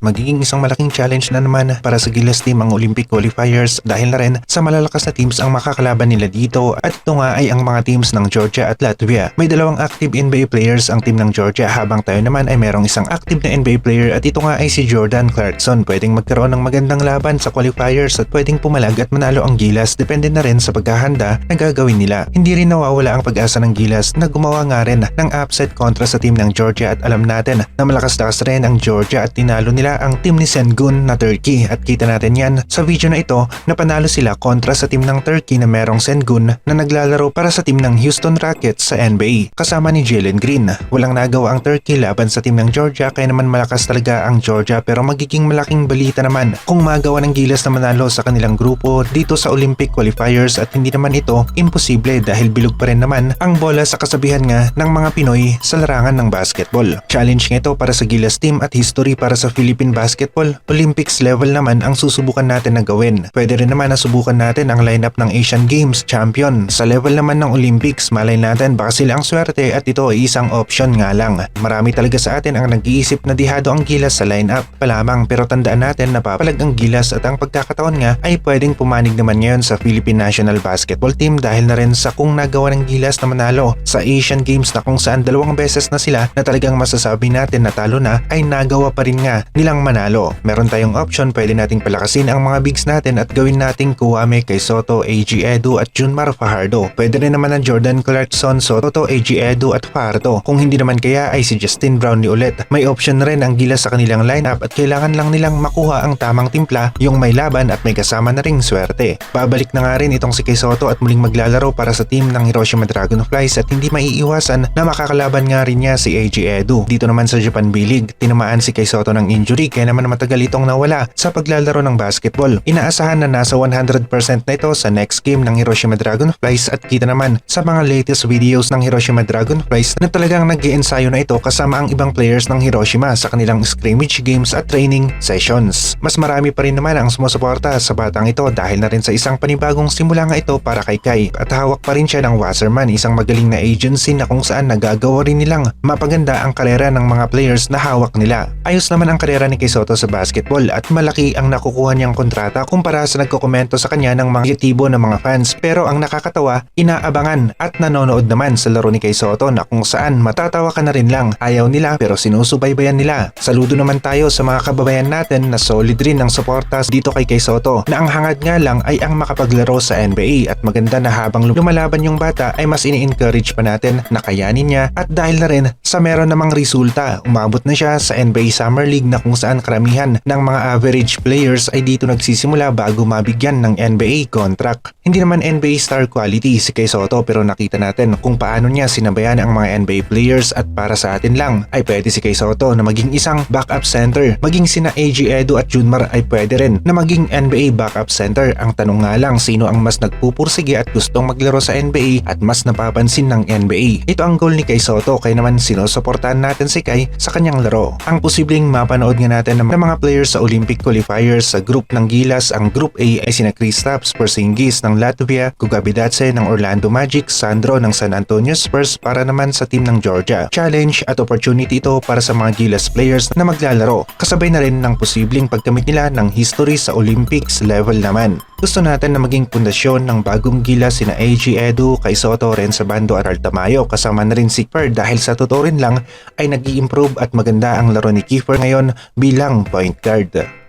magiging isang malaking challenge na naman para sa Gilas team ang Olympic qualifiers dahil na rin sa malalakas na teams ang makakalaban nila dito at ito nga ay ang mga teams ng Georgia at Latvia. May dalawang active NBA players ang team ng Georgia habang tayo naman ay merong isang active na NBA player at ito nga ay si Jordan Clarkson. Pwedeng magkaroon ng magandang laban sa qualifiers at pwedeng pumalag at manalo ang Gilas depende na rin sa paghahanda na gagawin nila. Hindi rin nawawala ang pag-asa ng Gilas na gumawa nga rin ng upset kontra sa team ng Georgia at alam natin na malakas-lakas rin ang Georgia at tinalo nila ang team ni Sengun na Turkey at kita natin yan sa video na ito na panalo sila kontra sa team ng Turkey na merong Sengun na naglalaro para sa team ng Houston Rockets sa NBA kasama ni Jalen Green. Walang nagawa ang Turkey laban sa team ng Georgia kaya naman malakas talaga ang Georgia pero magiging malaking balita naman kung magawa ng Gilas na manalo sa kanilang grupo dito sa Olympic qualifiers at hindi naman ito imposible dahil bilog pa rin naman ang bola sa kasabihan nga ng mga Pinoy sa larangan ng basketball. Challenge nga ito para sa Gilas team at history para sa Philippine basketball. Olympics level naman ang susubukan natin na gawin. Pwede rin naman na subukan natin ang lineup ng Asian Games champion. Sa level naman ng Olympics, malay natin baka sila ang swerte at ito ay isang option nga lang. Marami talaga sa atin ang nag-iisip na dihado ang Gilas sa lineup pa lamang pero tandaan natin na papalag ang Gilas at ang pagkakataon nga ay pwedeng pumanig naman ngayon sa Philippine National Basketball Team dahil na rin sa kung nagawa ng Gilas na manalo sa Asian Games na kung saan dalawang beses na sila na talagang masasabi natin na talo na ay nagawa pa rin nga nilang manalo. Meron tayong option pwede nating palakasin ang mga bigs natin at gawin nating Kuwame kay Soto, AG Edu at Junmar Fajardo. Pwede rin naman ang Jordan Clarkson, Soto, AG Edu at Fajardo. Kung hindi naman kaya ay si Justin Brownlee ulit. May option rin ang Gilas sa kanilang lineup at kailangan lang nilang makuha ang tamang timpla, yung may laban at may kasama na ring swerte. Babalik na nga rin itong si Kay Soto at muling maglalaro para sa team ng Hiroshima Dragonflies at hindi maiiwasan na makakalaban nga rin niya si AG Edu. Dito naman sa Japan B-League, tinamaan si Kay Soto ng injury kaya naman matagal itong nawala sa paglalaro ng basketball. Inaasahan na nasa 100% na ito sa next game ng Hiroshima Dragonflies at kita naman sa mga latest videos ng Hiroshima Dragonflies na talagang nag ensayo na ito kasama ang ibang players ng Hiroshima sa kanilang scrimmage games at training sessions. Mas marami pa rin naman ang sumusuporta sa batang ito dahil na rin sa isang panibagong simula nga ito para kay Kai at hawak pa rin siya ng Wasserman isang magaling na agency na kung saan nagagawa rin nilang mapaganda ang karera ng mga players na hawak nila. Ayos naman ang karera ni Kay Soto sa basketball at malaki ang nakukuha niyang kontrata kumpara sa nagkokomento sa kanya ng mga negatibo ng mga fans pero ang nakakatawa, inaabangan at nanonood naman sa laro ni Kay Soto na kung saan matatawa ka na rin lang. Ayaw nila pero sinusubaybayan nila. Saludo naman tayo sa mga kababayan natin na solid rin ang suportas dito kay Kay Soto na ang hangad nga lang ay ang makapaglaro sa NBA at maganda na habang lumalaban yung bata ay mas ini-encourage pa natin na kayanin niya at dahil na rin sa meron namang resulta, umabot na siya sa NBA Summer League na kung saan karamihan ng mga average players ay dito nagsisimula bago mabigyan ng NBA contract. Hindi naman NBA star quality si Kay Soto pero nakita natin kung paano niya sinabayan ang mga NBA players at para sa atin lang ay pwede si Kay Soto na maging isang backup center. Maging sina AG Edu at Junmar ay pwede rin na maging NBA backup center. Ang tanong nga lang sino ang mas nagpupursige at gustong maglaro sa NBA at mas napapansin ng NBA. Ito ang goal ni Kay Soto kaya naman sinusuportahan natin si Kay sa kanyang laro. Ang posibleng mapanood nga natin ng mga players sa Olympic qualifiers sa group ng Gilas, ang Group A ay sina Kristaps Porzingis ng Latvia, Gugabidatse ng Orlando Magic, Sandro ng San Antonio Spurs para naman sa team ng Georgia. Challenge at opportunity ito para sa mga Gilas players na maglalaro. Kasabay na rin ng posibleng pagkamit nila ng history sa Olympics level naman. Gusto natin na maging pundasyon ng bagong Gilas sina AG Edu, Kay Soto, Renzo Bando at Altamayo kasama na rin si Kiefer dahil sa totoo rin lang ay nag improve at maganda ang laro ni Kiefer ngayon bilang point guard.